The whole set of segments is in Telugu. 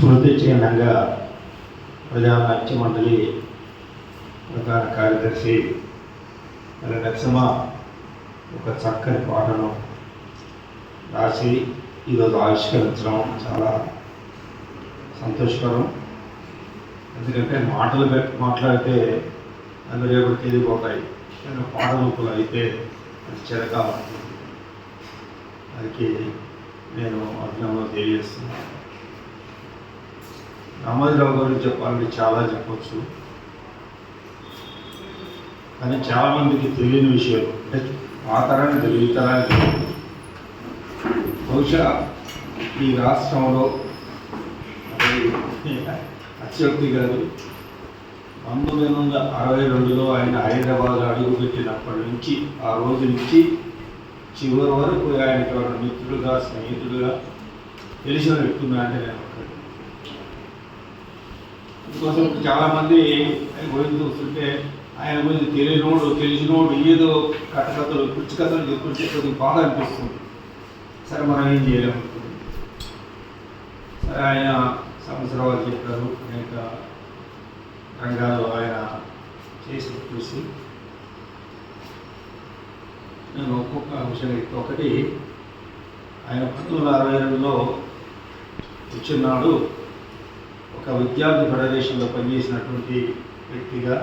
స్మృతి చిహ్నంగా ప్రజానాట్య మండలి ప్రధాన కార్యదర్శి మరి నరసింహ ఒక చక్కని పాటను రాసి ఈరోజు ఆవిష్కరించడం చాలా సంతోషకరం. ఎందుకంటే మాటలు పెట్టి మాట్లాడితే అవి రేపు తెలియపోతాయి కానీ పాట రూపంలో అయితే అది చిరకాలం. దానికి నేను అభినందనలు తెలియజేస్తున్నాను. రామోజీరావు గురించి చెప్పాలంటే చాలా చెప్పచ్చు. కానీ చాలామందికి తెలియని విషయాలు అంటే ఆ తరానికి తెలియదు ఈ తరానికి బహుశా ఈ రాష్ట్రంలో అత్యక్తి అత్యోక్తి గారు పంతొమ్మిది వందల అరవై రెండులో ఆయన హైదరాబాద్ అడుగుపెట్టినప్పటి నుంచి ఆ రోజు నుంచి చివరి వరకు ఆయన మిత్రులుగా స్నేహితులుగా తెలిసిన వ్యక్తున్నా అంటే నేను ఒక్కడే. చాలామంది ఆయన గురించి చూస్తుంటే ఆయన గురించి తెలియనోడు తెలిసినోడు ఏదో కట్టకథలు పిచ్చి కథలు చెప్తుంటే కొద్దిగా బాధ అనిపిస్తుంది. సరే మనం ఏం చేయలేము సరే ఆయన సంవత్సరాలు చెప్పారు. అనేక రంగాలు ఆయన చేసి చూసి నేను ఒక్కొక్క అంశం ఒకటి ఆయన పంతొమ్మిది వందల అరవై రెండులో వచ్చినాడు ఒక విద్యార్థి ఫెడరేషన్లో పనిచేసినటువంటి వ్యక్తిగా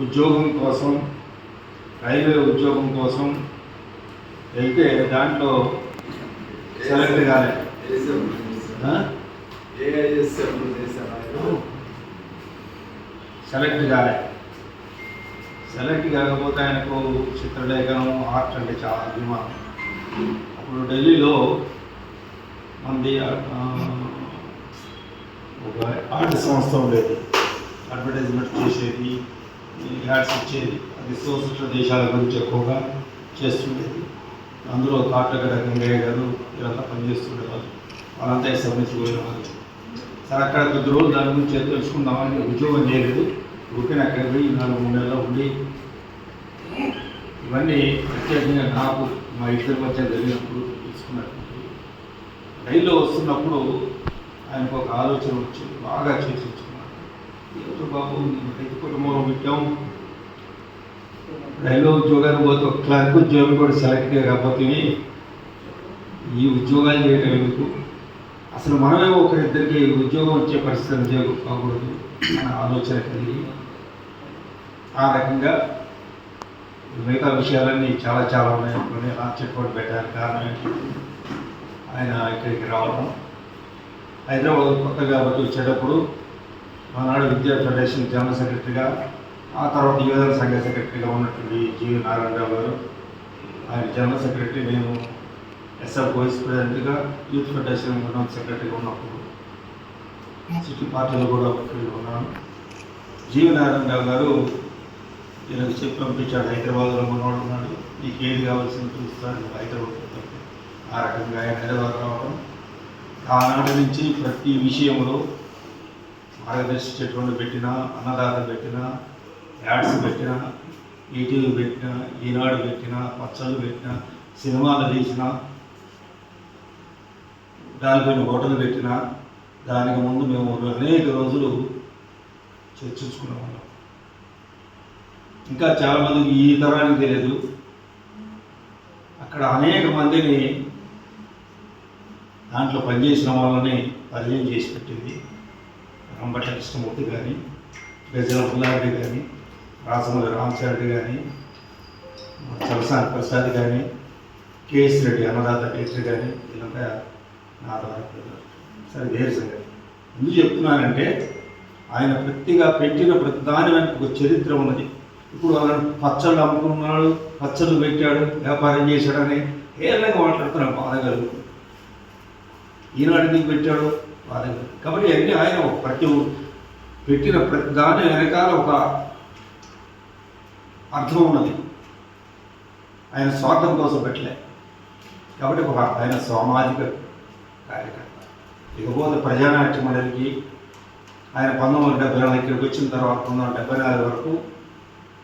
ఉద్యోగం కోసం రైల్వే ఉద్యోగం కోసం వెళ్తే దాంట్లో సెలెక్ట్ కాలే ఆ? సెలెక్ట్ కాలే. సెలెక్ట్ కాకపోతే ఆయనకు చిత్రలేఖనం ఆర్ట్ అంటే చాలా అభిమానం. అప్పుడు ఢిల్లీలో మంది ఒక ఆర్ట్ సంస్థ ఉండేది అడ్వర్టైజ్మెంట్ చేసేది యాడ్స్ ఇచ్చేది. అది సోషల్ దేశాల గురించి ఎక్కువగా చేస్తుండేది. అందులో కాటగడ గంగయ్య గారు వీళ్ళంతా పనిచేస్తుండేవారు వాళ్ళంతా ఎస్ఎంఎస్ పోయినవారు సరే అక్కడ కొద్ది రోజులు దాని గురించి తెలుసుకుందామని ఉద్యోగం చేయలేదు. ఊరికే అక్కడ పోయి నాలుగు మూడు నెలలు ఉండి ఇవన్నీ ప్రత్యేకంగా నాకు మా ఇద్దరి మధ్య జరిగినప్పుడు తీసుకున్నటువంటి రైల్లో వస్తున్నప్పుడు ఆయనకు ఒక ఆలోచన వచ్చింది బాగా చర్చించుకున్నాను ఏమిటో బాబు నేను రైతు కుటుంబంలో పెట్టాము. రైల్లో ఉద్యోగానికి పోతే ఒక క్లర్క్ ఉద్యోగం కూడా సెలెక్ట్ కాకపోతే ఈ ఉద్యోగాలు చేయడం ఎందుకు? అసలు మనమే ఒకరిద్దరికి ఉద్యోగం వచ్చే పరిస్థితి కాకూడదు. అనే ఆలోచన కలిగి ఆ రకంగా మిగతా విషయాలన్నీ చాలా చాలా ఉన్నాయి. అనుకుని ఆ చెట్టుకోటి పెట్టడానికి కారణం ఏంటంటే ఆయన ఇక్కడికి రావడం. హైదరాబాద్ కొత్తగా వచ్చి వచ్చేటప్పుడు ఆనాడు విద్యా ఫెడరేషన్ జనరల్ సెక్రటరీగా ఆ తర్వాత యువజన సంఘ సెక్రటరీగా ఉన్నటువంటి జీవి నారాయణరావు గారు ఆయన జనరల్ సెక్రటరీ నేను ఎస్ఆర్ వైస్ ప్రెసిడెంట్గా యూత్ ఫెడరేషన్ జనరల్ సెక్రటరీగా ఉన్నప్పుడు సిటీ పార్టీలో కూడా ఉన్నాను. జీవి నారాయణరావు గారు ఈయనకు చెప్పి పంపించాడు హైదరాబాద్లో ఉన్నవాడు ఉన్నాడు నీకు ఏది కావాల్సింది చూస్తాను హైదరాబాద్ ఆ రకంగా ఆయన హైదరాబాద్ రావడం ఆనాటి నుంచి ప్రతి విషయంలో మార్గదర్శించేటువంటి పెట్టిన అన్నదాత పెట్టిన యాడ్స్ పెట్టిన ఈటీవీ పెట్టిన ఈనాడు పెట్టిన పచ్చళ్ళు పెట్టిన సినిమాలు తీసిన దానిపైన హోటల్ పెట్టిన దానికి ముందు మేము అనేక రోజులు చర్చించుకునే వాళ్ళం ఇంకా చాలామందికి ఈ తరానికి తెలియదు. అక్కడ అనేక మందిని దాంట్లో పనిచేసిన వాళ్ళని పరిచయం చేసి పెట్టింది. రంబట్ల కృష్ణమూర్తి కానీ గజల పుల్లారెడ్డి కానీ రాసమల్లి రామచారెడ్డి కానీ చలసాని ప్రసాద్ కానీ కేఎస్ రెడ్డి అన్నదాత టీచర్ కానీ వీళ్ళంతా నా ద్వారా సరే వేరు సంగతి. ఎందుకు చెప్తున్నానంటే ఆయన ప్రతిగా పెట్టిన ప్రతి దాని వెనక ఒక చరిత్ర ఉన్నది. ఇప్పుడు వాళ్ళని పచ్చళ్ళు అమ్ముకున్నాడు పచ్చళ్ళు పెట్టాడు వ్యాపారం చేశాడని ఏళ్ళగా మాట్లాడుతున్నాం బాధ కలుగుతుంది ఈనాడు ఎందుకు పెట్టాడు? బాధ కాబట్టి అన్నీ ఆయన ప్రతి పెట్టిన ప్రతి దాని వెనకాల ఒక అర్థం ఉన్నది. ఆయన స్వార్థం కోసం పెట్టలే. కాబట్టి ఒక ఆయన సామాజిక కార్యకర్త. ఇకపోతే ప్రజానాట్య మండలికి ఆయన పంతొమ్మిది వందల డెబ్బై నాలుగు ఇక్కడికి వచ్చిన తర్వాత పంతొమ్మిది వందల డెబ్బై నాలుగు వరకు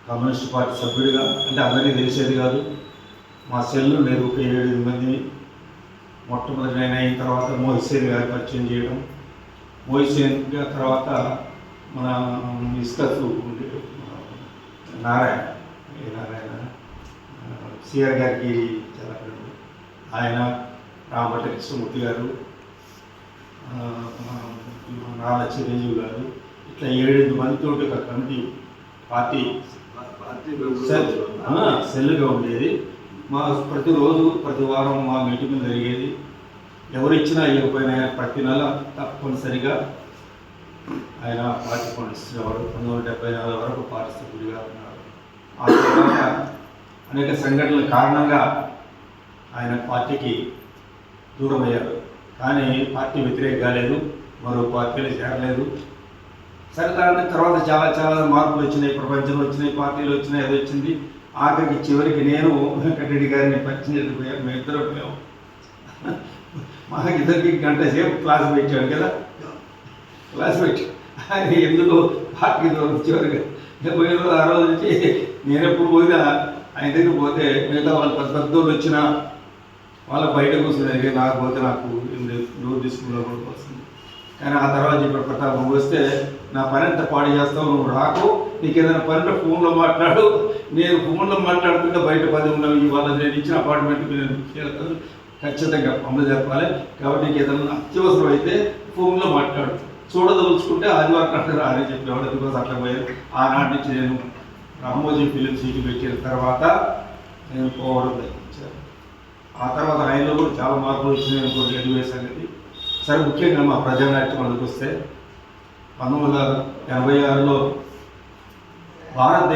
కమ్యూనిస్ట్ పార్టీ సభ్యుడిగా అంటే అందరికీ తెలిసేది కాదు. మా సెల్లు నేను ఒక ఏడు మంది మొట్టమొదటి నేను అయిన తర్వాత మోహిసేన్ గారి పరిచయం చేయడం మోయిసేన్ తర్వాత మన ఇస్కత్ ఉండే నారాయణ ఏ నారాయణ సిఆర్ గారికి చాలా. ఆయన రామభట్ట కృష్ణమూర్తి గారు నారా చిరంజీవి గారు ఇట్లా ఏడెనిమిది మందితో ఒక కమిటీ పార్టీ సెల్గా ఉండేది మా ప్రతిరోజు ప్రతి వారం మా మీటింగ్ జరిగేది. ఎవరిచ్చినా ఇవ్వకపోయినా ప్రతి నెల తప్పనిసరిగా ఆయన పార్టీ పండిస్తున్నవాడు పంతొమ్మిది వందల డెబ్బై నాలుగు వరకు పార్టీ సభ్యుడిగా ఉన్నారు. ఆ తర్వాత అనేక సంఘటనల కారణంగా ఆయన పార్టీకి దూరం అయ్యారు కానీ పార్టీ వ్యతిరేక కాలేదు మరో పార్టీలు చేరలేదు. సరే దాని తర్వాత చాలా చాలా మార్పులు వచ్చినాయి. ప్రపంచంలో వచ్చినాయి పార్టీలు వచ్చినాయి అది వచ్చింది. ఆఖరికి చివరికి నేను వెంకటరెడ్డి గారిని పచ్చినట్టు పోయాం మేము ఇద్దరు పోయాం మాకు ఇద్దరికి గంట సేపు క్లాస్ పెట్టాడు కదా. క్లాస్ పెట్టి ఆయన ఎందుకు పార్టీ చివరికి చివరిగా పోయిన రోజు ఆ రోజు నుంచి నేను ఎప్పుడు పోయినా ఆయన దగ్గర పోతే మిగతా వాళ్ళు పెద్ద పెద్దోళ్ళు వచ్చినా వాళ్ళ బయట కూర్చునేది నాకు పోతే నాకు డోర్ తీసుకున్నా కూడా వస్తుంది. కానీ ఆ తర్వాత చెప్పాడు ప్రతాప్ నువ్వు వస్తే నా పని ఎంత పాడు చేస్తావు నువ్వు రాకు నీకు ఏదైనా పని ఫోన్లో మాట్లాడు. నేను ఫోన్లో మాట్లాడుతుంటే బయట పది ఉన్నాం ఇవాళ నేను ఇచ్చిన అపార్ట్మెంట్కి నేను ఖచ్చితంగా అమలు జరపాలి. కాబట్టి నీకు ఏదైనా అత్యవసరం అయితే ఫోన్లో మాట్లాడు. చూడదలుచుకుంటే ఆదివారం నాడు రా చెప్పేవాడు బికాస్ అట్లా పోయాను ఆనాటి నుంచి నేను రామోజీ ఫిలిం సీటు పెట్టిన తర్వాత నేను పోవడం తగ్గించాను ఆ తర్వాత ఆయనలో కూడా చాలా మార్పులు వచ్చినాయి అనుకోండి ఎదువే సంగతి. సరే ముఖ్యంగా మా ప్రజానాట్యం అందుకు వస్తే పంతొమ్మిది వందల ఎనభై ఆరులో భారతదేశ